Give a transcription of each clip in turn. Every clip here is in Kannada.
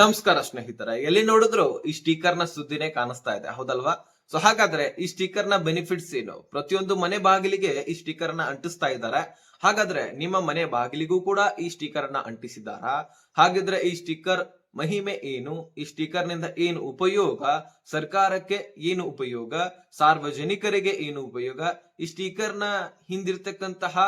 ನಮಸ್ಕಾರ ಸ್ನೇಹಿತರೆ, ಎಲ್ಲಿ ನೋಡಿದ್ರು ಈ ಸ್ಟೀಕರ್ನ ಸುದ್ದಿನೇ ಕಾಣಿಸ್ತಾ ಇದೆ. ಹೌದಲ್ವಾ? ಸೊ ಹಾಗಾದ್ರೆ ಈ ಸ್ಟೀಕರ್ನ ಬೆನಿಫಿಟ್ಸ್ ಏನು? ಪ್ರತಿಯೊಂದು ಮನೆ ಬಾಗಿಲಿಗೆ ಈ ಸ್ಟೀಕರ್ನ ಅಂಟಿಸ್ತಾ ಇದ್ದಾರೆ. ಹಾಗಾದ್ರೆ ನಿಮ್ಮ ಮನೆ ಬಾಗಿಲಿಗೂ ಕೂಡ ಈ ಸ್ಟೀಕರ್ನ ಅಂಟಿಸಿದಾರಾ ಹಾಗಿದ್ರೆ ಈ ಸ್ಟಿಕರ್ ಮಹಿಮೆ ಏನು? ಈ ಸ್ಟಿಕರ್ನಿಂದ ಏನು ಉಪಯೋಗ? ಸರ್ಕಾರಕ್ಕೆ ಏನು ಉಪಯೋಗ? ಸಾರ್ವಜನಿಕರಿಗೆ ಏನು ಉಪಯೋಗ? ಈ ಸ್ಟಿಕರ್ನ ಹಿಂದಿರ್ತಕ್ಕಂತಹ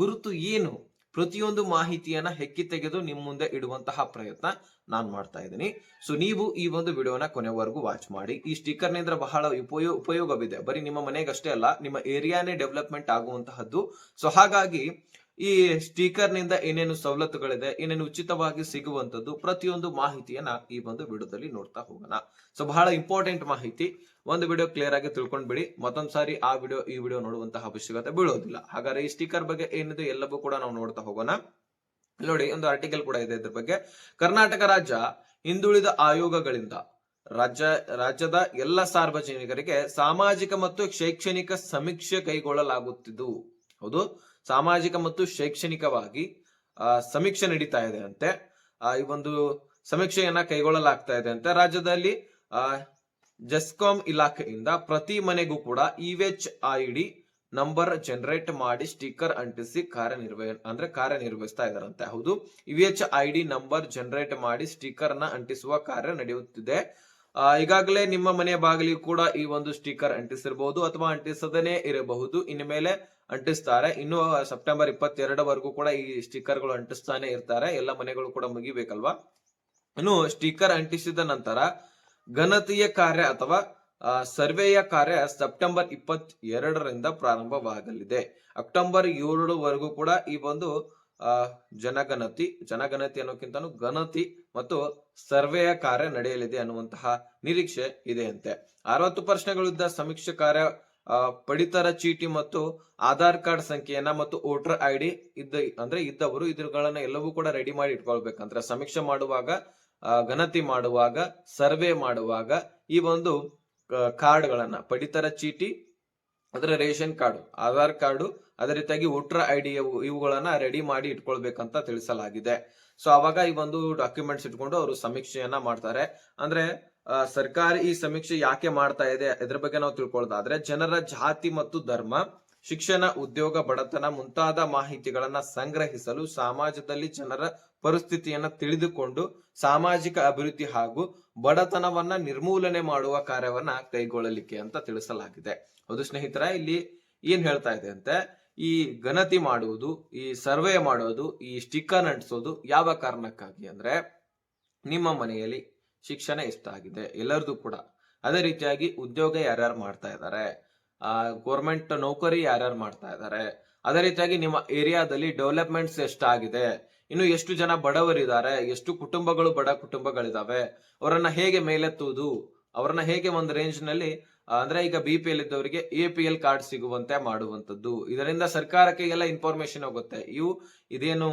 ಗುರುತು ಏನು? ಪ್ರತಿಯೊಂದು ಮಾಹಿತಿಯನ್ನ ಹೆಕ್ಕಿ ತೆಗೆದು ನಿಮ್ ಮುಂದೆ ಇಡುವಂತಹ ಪ್ರಯತ್ನ ನಾನ್ ಮಾಡ್ತಾ ಇದ್ದೀನಿ. ಸೊ ನೀವು ಈ ಒಂದು ವಿಡಿಯೋನ ಕೊನೆವರೆಗೂ ವಾಚ್ ಮಾಡಿ. ಈ ಸ್ಟಿಕರ್ನಿಂದ ಬಹಳ ಉಪಯೋಗ ಉಪಯೋಗವಿದೆ. ಬರೀ ನಿಮ್ಮ ಮನೆಗಷ್ಟೇ ಅಲ್ಲ, ನಿಮ್ಮ ಏರಿಯಾನೇ ಡೆವಲಪ್ಮೆಂಟ್ ಆಗುವಂತಹದ್ದು. ಸೊ ಹಾಗಾಗಿ ಈ ಸ್ಟಿಕರ್ನಿಂದ ಏನೇನು ಸವಲತ್ತುಗಳಿದೆ, ಏನೇನು ಉಚಿತವಾಗಿ ಸಿಗುವಂತದ್ದು ಪ್ರತಿಯೊಂದು ಮಾಹಿತಿಯನ್ನ ಈ ಒಂದು ವಿಡಿಯೋದಲ್ಲಿ ನೋಡ್ತಾ ಹೋಗೋಣ. ಸೊ ಬಹಳ ಇಂಪಾರ್ಟೆಂಟ್ ಮಾಹಿತಿ. ಒಂದು ವಿಡಿಯೋ ಕ್ಲಿಯರ್ ಆಗಿ ತಿಳ್ಕೊಂಡ್ಬಿಡಿ. ಮತ್ತೊಂದ್ ಸಾರಿ ಆ ವಿಡಿಯೋ, ಈ ವಿಡಿಯೋ ನೋಡುವಂತಹ ಅವಶ್ಯಕತೆ ಬೀಳೋದಿಲ್ಲ. ಹಾಗಾದ್ರೆ ಈ ಸ್ಟಿಕರ್ ಬಗ್ಗೆ ಏನಿದೆ ಎಲ್ಲವೂ ಕೂಡ ನಾವು ನೋಡ್ತಾ ಹೋಗೋಣ. ನೋಡಿ, ಒಂದು ಆರ್ಟಿಕಲ್ ಕೂಡ ಇದೆ ಇದ್ರ ಬಗ್ಗೆ. ಕರ್ನಾಟಕ ರಾಜ್ಯ ಹಿಂದುಳಿದ ಆಯೋಗಗಳಿಂದ ರಾಜ್ಯ, ರಾಜ್ಯದ ಎಲ್ಲ ಸಾರ್ವಜನಿಕರಿಗೆ ಸಾಮಾಜಿಕ ಮತ್ತು ಶೈಕ್ಷಣಿಕ ಸಮೀಕ್ಷೆ ಕೈಗೊಳ್ಳಲಾಗುತ್ತಿದ್ದು. ಹೌದು. ಸಾಮಾಜಿಕ ಮತ್ತು ಶೈಕ್ಷಣಿಕವಾಗಿ ಸಮೀಕ್ಷೆ ನಡೀತಾ ಇದೆ ಅಂತೆ ಆ, ಈ ಒಂದು ಸಮೀಕ್ಷೆಯನ್ನ ಕೈಗೊಳ್ಳಲಾಗ್ತಾ ಇದೆ ಅಂತೆ ರಾಜ್ಯದಲ್ಲಿ ಜೆಸ್ಕಾಂ ಇಲಾಖೆಯಿಂದ ಪ್ರತಿ ಮನೆಗೂ ಕೂಡ EVH I D number generate ಮಾಡಿ ಸ್ಟಿಕ್ಕರ್ ಅಂಟಿಸಿ ಕಾರ್ಯನಿರ್ವಹ ಅಂದ್ರೆ ಕಾರ್ಯನಿರ್ವಹಿಸ್ತಾ ಇದಾರಂತೆ ಹೌದು EVH I D number generate ಮಾಡಿ ಸ್ಟಿಕ್ಕರ್ನ ಅಂಟಿಸುವ ಕಾರ್ಯ ನಡೆಯುತ್ತಿದೆ. ಈಗಾಗಲೇ ನಿಮ್ಮ ಮನೆಯ ಬಾಗಿಲಿಗೆ ಕೂಡ ಈ ಒಂದು ಸ್ಟಿಕ್ಕರ್ ಅಂಟಿಸಿರಬಹುದು ಅಥವಾ ಅಂಟಿಸದೇನೆ ಇರಬಹುದು. ಇನ್ನು ಮೇಲೆ ಅಂಟಿಸ್ತಾರೆ. ಇನ್ನು ಸೆಪ್ಟೆಂಬರ್ ಇಪ್ಪತ್ತೆರಡವರೆಗೂ ಕೂಡ ಈ ಸ್ಟಿಕ್ಕರ್ಗಳು ಅಂಟಿಸ್ತಾನೆ ಇರ್ತಾರೆ. ಎಲ್ಲ ಮನೆಗಳು ಕೂಡ ಮುಗಿಬೇಕಲ್ವಾ? ಇನ್ನು, ಸ್ಟಿಕ್ಕರ್ ಅಂಟಿಸಿದ ನಂತರ ಘನತೆಯ ಕಾರ್ಯ ಅಥವಾ ಸರ್ವೇಯ ಕಾರ್ಯ ಸೆಪ್ಟೆಂಬರ್ ಇಪ್ಪತ್ತೆರಡರಿಂದ ಪ್ರಾರಂಭವಾಗಲಿದೆ. ಅಕ್ಟೋಬರ್ ಏಳರವರೆಗೂ ಕೂಡ ಈ ಒಂದು ಜನಗಣತಿ ಜನಗಣತಿ ಅನ್ನೋಕ್ಕಿಂತನೂ ಗಣತಿ ಮತ್ತು ಸರ್ವೆಯ ಕಾರ್ಯ ನಡೆಯಲಿದೆ ಅನ್ನುವಂತಹ ನಿರೀಕ್ಷೆ ಇದೆ ಅಂತೆ ಅರವತ್ತು ಪ್ರಶ್ನೆಗಳಿದ್ದ ಸಮೀಕ್ಷೆ ಕಾರ್ಯ ಪಡಿತರ ಚೀಟಿ ಮತ್ತು ಆಧಾರ್ ಕಾರ್ಡ್ ಸಂಖ್ಯೆಯನ್ನ ಮತ್ತು ವೋಟರ್ ಐ ಡಿ ಇದ್ದ, ಅಂದ್ರೆ ಇದ್ದವರು ಇದ್ರಗಳನ್ನ ಎಲ್ಲವೂ ಕೂಡ ರೆಡಿ ಮಾಡಿ ಇಟ್ಕೊಳ್ಬೇಕಂದ್ರೆ ಸಮೀಕ್ಷೆ ಮಾಡುವಾಗ ಗಣತಿ ಮಾಡುವಾಗ, ಸರ್ವೆ ಮಾಡುವಾಗ ಈ ಒಂದು ಕಾರ್ಡ್ಗಳನ್ನ, ಪಡಿತರ ಚೀಟಿ, ಅಂದ್ರೆ ರೇಷನ್ ಕಾರ್ಡು, ಆಧಾರ್ ಕಾರ್ಡು ಅದೇ ರೀತಿಯಾಗಿ ವೋಟರ್ ಐ ಡಿ ಇವುಗಳನ್ನ ರೆಡಿ ಮಾಡಿ ಇಟ್ಕೊಳ್ಬೇಕಂತ ತಿಳಿಸಲಾಗಿದೆ. ಸೊ, ಅವಾಗ ಈ ಒಂದು ಡಾಕ್ಯುಮೆಂಟ್ಸ್ ಇಟ್ಕೊಂಡು ಅವರು ಸಮೀಕ್ಷೆಯನ್ನ ಮಾಡ್ತಾರೆ. ಅಂದ್ರೆ ಸರ್ಕಾರ ಈ ಸಮೀಕ್ಷೆ ಯಾಕೆ ಮಾಡ್ತಾ ಇದೆ ಇದ್ರ ಬಗ್ಗೆ ನಾವು ತಿಳ್ಕೊಳ್ಳೋದಾದ್ರೆ ಜನರ ಜಾತಿ ಮತ್ತು ಧರ್ಮ, ಶಿಕ್ಷಣ, ಉದ್ಯೋಗ, ಬಡತನ ಮುಂತಾದ ಮಾಹಿತಿಗಳನ್ನ ಸಂಗ್ರಹಿಸಲು ಸಮಾಜದಲ್ಲಿ ಜನರ ಪರಿಸ್ಥಿತಿಯನ್ನ ತಿಳಿದುಕೊಂಡು ಸಾಮಾಜಿಕ ಅಭಿವೃದ್ಧಿ ಹಾಗೂ ಬಡತನವನ್ನ ನಿರ್ಮೂಲನೆ ಮಾಡುವ ಕಾರ್ಯವನ್ನ ಕೈಗೊಳ್ಳಲಿಕ್ಕೆ ಅಂತ ತಿಳಿಸಲಾಗಿದೆ. ಹೌದು ಸ್ನೇಹಿತರ, ಇಲ್ಲಿ ಏನ್ ಹೇಳ್ತಾ ಇದೆ ಅಂತೆ ಈ ಗಣತಿ ಮಾಡುವುದು ಈ ಸರ್ವೆ ಮಾಡೋದು ಈ ಸ್ಟಿಕ್ಕರ್ ಅಂಟಿಸೋದು ಯಾವ ಕಾರಣಕ್ಕಾಗಿ ಅಂದ್ರೆ ನಿಮ್ಮ ಮನೆಯಲ್ಲಿ ಶಿಕ್ಷಣ ಎಷ್ಟಾಗಿದೆ ಎಲ್ಲರದು ಕೂಡ. ಅದೇ ರೀತಿಯಾಗಿ ಉದ್ಯೋಗ ಯಾರ್ಯಾರು ಮಾಡ್ತಾ ಇದ್ದಾರೆ ಆ ಗೌರ್ಮೆಂಟ್ ನೌಕರಿ ಯಾರ್ಯಾರು ಮಾಡ್ತಾ ಇದ್ದಾರೆ ಅದೇ ರೀತಿಯಾಗಿ ನಿಮ್ಮ ಏರಿಯಾದಲ್ಲಿ ಡೆವಲಪ್ಮೆಂಟ್ಸ್ ಎಷ್ಟಾಗಿದೆ ಇನ್ನು ಎಷ್ಟು ಜನ ಬಡವರಿದ್ದಾರೆ ಎಷ್ಟು ಕುಟುಂಬಗಳು ಬಡ ಕುಟುಂಬಗಳಿದಾವೆ ಅವರನ್ನ ಹೇಗೆ ಮೇಲೆತ್ತುವುದು ಅವರನ್ನ ಹೇಗೆ ಒಂದು ರೇಂಜ್ನಲ್ಲಿ ಆ, ಅಂದ್ರೆ ಈಗ ಬಿ ಪಿ ಎಲ್ ಇದ್ದವರಿಗೆ ಎ ಪಿ ಎಲ್ ಕಾರ್ಡ್ ಸಿಗುವಂತೆ ಮಾಡುವಂತದ್ದು ಇದರಿಂದ ಸರ್ಕಾರಕ್ಕೆ ಎಲ್ಲ ಇನ್ಫಾರ್ಮೇಶನ್ ಹೋಗುತ್ತೆ. ಇವು ಇದೇನು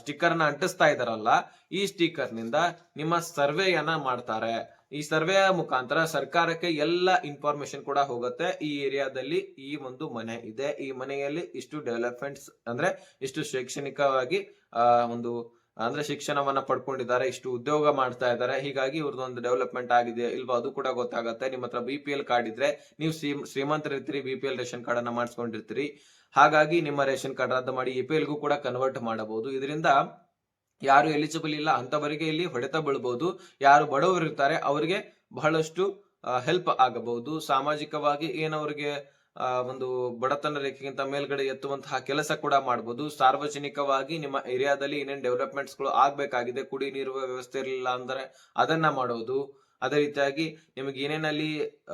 ಸ್ಟಿಕ್ಕರ್ನ ಅಂಟಿಸ್ತಾ ಇದಾರಲ್ಲ, ಈ ಸ್ಟಿಕ್ಕರ್ನಿಂದ ನಿಮ್ಮ ಸರ್ವೆಯನ್ನ ಮಾಡ್ತಾರೆ. ಈ ಸರ್ವೆಯ ಮುಖಾಂತರ ಸರ್ಕಾರಕ್ಕೆ ಎಲ್ಲ ಇನ್ಫಾರ್ಮೇಶನ್ ಕೂಡ ಹೋಗುತ್ತೆ. ಈ ಏರಿಯಾದಲ್ಲಿ ಈ ಒಂದು ಮನೆ ಇದೆ. ಈ ಮನೆಯಲ್ಲಿ ಇಷ್ಟು ಡೆವಲಪ್ಮೆಂಟ್ಸ್ ಅಂದ್ರೆ ಇಷ್ಟು ಶೈಕ್ಷಣಿಕವಾಗಿ ಒಂದು ಅಂದ್ರೆ ಶಿಕ್ಷಣವನ್ನ ಪಡ್ಕೊಂಡಿದ್ದಾರೆ, ಇಷ್ಟು ಉದ್ಯೋಗ ಮಾಡ್ತಾ ಇದ್ದಾರೆ, ಹೀಗಾಗಿ ಇವ್ರದ್ದು ಡೆವಲಪ್ಮೆಂಟ್ ಆಗಿದೆ ಇಲ್ವಾ ಅದು ಕೂಡ ಗೊತ್ತಾಗುತ್ತೆ. ನಿಮ್ಮ ಹತ್ರ ಬಿ ಪಿ ಎಲ್ ಕಾರ್ಡ್ ಇದ್ರೆ ನೀವು ಶ್ರೀ- ಶ್ರೀಮಂತರಿರ್ತೀರಿ B P L ration card ಅನ್ನ ಮಾಡಿಸ್ಕೊಂಡಿರ್ತೀರಿ. ಹಾಗಾಗಿ ನಿಮ್ಮ ರೇಷನ್ ಕಾರ್ಡ್ ರದ್ದು ಮಾಡಿ ಇ ಪಿ ಎಲ್ಗೂ ಕೂಡ ಕನ್ವರ್ಟ್ ಮಾಡಬಹುದು. ಇದರಿಂದ ಯಾರು ಎಲಿಜಿಬಲ್ ಇಲ್ಲ ಅಂತವರಿಗೆ ಇಲ್ಲಿ ಹೊಡೆತ ಬೀಳಬಹುದು. ಯಾರು ಬಡವರು ಇರ್ತಾರೆ ಅವರಿಗೆ ಬಹಳಷ್ಟು ಹೆಲ್ಪ್ ಆಗಬಹುದು. ಸಾಮಾಜಿಕವಾಗಿ ಏನವರಿಗೆ ಒಂದು ಬಡತನ ರೇಖೆಗಿಂತ ಮೇಲ್ಗಡೆ ಎತ್ತುವಂತಹ ಕೆಲಸ ಕೂಡ ಮಾಡಬಹುದು ಸಾರ್ವಜನಿಕವಾಗಿ ನಿಮ್ಮ ಏರಿಯಾದಲ್ಲಿ ಏನೇನ್ ಡೆವಲಪ್ಮೆಂಟ್ಸ್ಗಳು ಆಗ್ಬೇಕಾಗಿದೆ ಕುಡಿ ನೀರು ವ್ಯವಸ್ಥೆ ಇರಲಿಲ್ಲ ಅಂದ್ರೆ ಅದನ್ನ ಮಾಡೋದು. ಅದೇ ರೀತಿಯಾಗಿ ನಿಮಗೆ ಏನೇನಲ್ಲಿ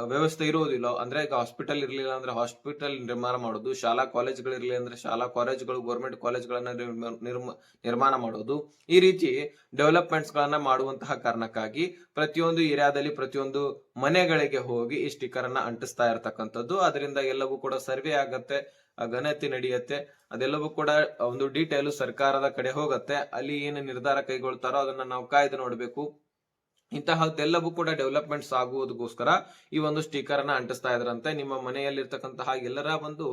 ವ್ಯವಸ್ಥೆ ಇರುವುದಿಲ್ಲ, ಅಂದ್ರೆ ಈಗ ಹಾಸ್ಪಿಟಲ್ ಇರಲಿಲ್ಲ ಅಂದ್ರೆ ಹಾಸ್ಪಿಟಲ್ ನಿರ್ಮಾಣ ಮಾಡೋದು, ಶಾಲಾ ಕಾಲೇಜ್ಗಳು ಇರಲಿಲ್ಲ ಅಂದ್ರೆ ಶಾಲಾ ಕಾಲೇಜ್ಗಳು ಗೌರ್ಮೆಂಟ್ ಕಾಲೇಜ್ಗಳನ್ನ ನಿರ್ಮ- ನಿರ್ಮ- ನಿರ್ಮಾಣ ಮಾಡೋದು, ಈ ರೀತಿ ಡೆವಲಪ್ಮೆಂಟ್ಸ್ ಗಳನ್ನ ಮಾಡುವಂತಹ ಕಾರಣಕ್ಕಾಗಿ ಪ್ರತಿಯೊಂದು ಏರಿಯಾದಲ್ಲಿ ಪ್ರತಿಯೊಂದು ಮನೆಗಳಿಗೆ ಹೋಗಿ ಈ ಸ್ಟಿಕ್ಕರ್ ಅನ್ನ ಅಂಟಿಸ್ತಾ ಇರತಕ್ಕಂಥದ್ದು. ಅದರಿಂದ ಎಲ್ಲವೂ ಕೂಡ ಸರ್ವೆ ಆಗತ್ತೆ ಘನತೆ ನಡೆಯುತ್ತೆ. ಅದೆಲ್ಲವೂ ಕೂಡ ಒಂದು ಡೀಟೇಲ್ ಸರ್ಕಾರದ ಕಡೆ ಹೋಗುತ್ತೆ. ಅಲ್ಲಿ ಏನು ನಿರ್ಧಾರ ಕೈಗೊಳ್ತಾರೋ ಅದನ್ನ ನಾವು ಕಾಯ್ದು ನೋಡಬೇಕು. ಇಂತಹದ್ದೆಲ್ಲವೂ ಕೂಡ ಡೆವಲಪ್ಮೆಂಟ್ಸ್ ಆಗುವುದಕ್ಕೋಸ್ಕರ ಈ ಒಂದು ಸ್ಟಿಕರ್ ಅನ್ನ ಅಂಟಿಸ್ತಾ ಇದ್ರಂತೆ. ನಿಮ್ಮ ಮನೆಯಲ್ಲಿರ್ತಕ್ಕಂತಹ ಎಲ್ಲರ ಒಂದು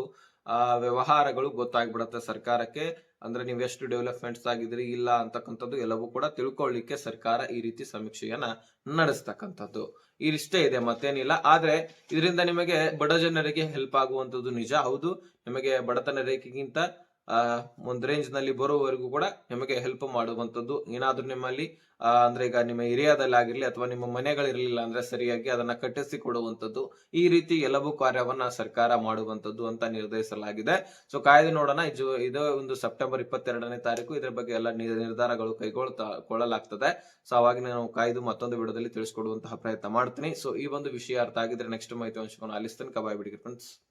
ವ್ಯವಹಾರಗಳು ಗೊತ್ತಾಗ್ಬಿಡತ್ತೆ ಸರ್ಕಾರಕ್ಕೆ. ಅಂದ್ರೆ ನೀವು ಎಷ್ಟು ಡೆವಲಪ್ಮೆಂಟ್ಸ್ ಆಗಿದ್ರಿ ಇಲ್ಲ ಅಂತಕ್ಕಂಥದ್ದು ಎಲ್ಲವೂ ಕೂಡ ತಿಳ್ಕೊಳ್ಳಿಕ್ಕೆ ಸರ್ಕಾರ ಈ ರೀತಿ ಸಮೀಕ್ಷೆಯನ್ನ ನಡೆಸ್ತಕ್ಕಂಥದ್ದು. ಇಷ್ಟೇ ಇದೆ, ಮತ್ತೇನಿಲ್ಲ. ಆದ್ರೆ ಇದರಿಂದ ನಿಮಗೆ ಬಡ ಜನರಿಗೆ ಹೆಲ್ಪ್ ಆಗುವಂತದ್ದು ನಿಜ, ಹೌದು. ನಿಮಗೆ ಬಡತನ ರೇಖೆಗಿಂತ ಒಂದ್ ರೇಂಜ್ನಲ್ಲಿ ಬರುವವರೆಗೂ ಕೂಡ ನಿಮಗೆ ಹೆಲ್ಪ್ ಮಾಡುವಂತದ್ದು ಏನಾದ್ರೂ ನಿಮ್ಮಲ್ಲಿ ಆ, ಅಂದ್ರೆ ಈಗ ನಿಮ್ಮ ಏರಿಯಾದಲ್ಲಿ ಆಗಿರ್ಲಿ ಅಥವಾ ನಿಮ್ಮ ಮನೆಗಳಿರಲಿಲ್ಲ ಅಂದ್ರೆ ಸರಿಯಾಗಿ ಅದನ್ನ ಕಟ್ಟಿಸಿ ಕೊಡುವಂತದ್ದು ಈ ರೀತಿ ಎಲ್ಲವೂ ಕಾರ್ಯವನ್ನ ಸರ್ಕಾರ ಮಾಡುವಂತದ್ದು ಅಂತ ನಿರ್ಧರಿಸಲಾಗಿದೆ. ಸೊ ಕಾಯ್ದೆ ನೋಡೋಣ. ಇದು ಇದು ಒಂದು ಸೆಪ್ಟೆಂಬರ್ ಇಪ್ಪತ್ತೆರಡನೇ ತಾರೀಕು. ಇದರ ಬಗ್ಗೆ ಎಲ್ಲ ನಿರ್- ನಿರ್ಧಾರಗಳು ಕೈಗೊಳ್ತಾ ಕೊಳ್ಳಲಾಗ್ತದೆ. ಸೊ ಅವಾಗ ನಾನು ಕಾಯ್ದು ಮತ್ತೊಂದು ವಿಡಿಯೋದಲ್ಲಿ ತಿಳಿಸ್ಕೊಡುವಂತಹ ಪ್ರಯತ್ನ ಮಾಡ್ತೀನಿ. ಸೊ ಈ ಒಂದು ವಿಷಯ ಅರ್ಥ ಆಗಿದ್ರೆ ನೆಕ್ಸ್ಟ್ ಮಾಹಿತಿ ಅಂಶವನ್ನು ಕಬಾಯ್ ಬಾಯ್ ಬಿಡಿ ಫ್ರೆಂಡ್ಸ್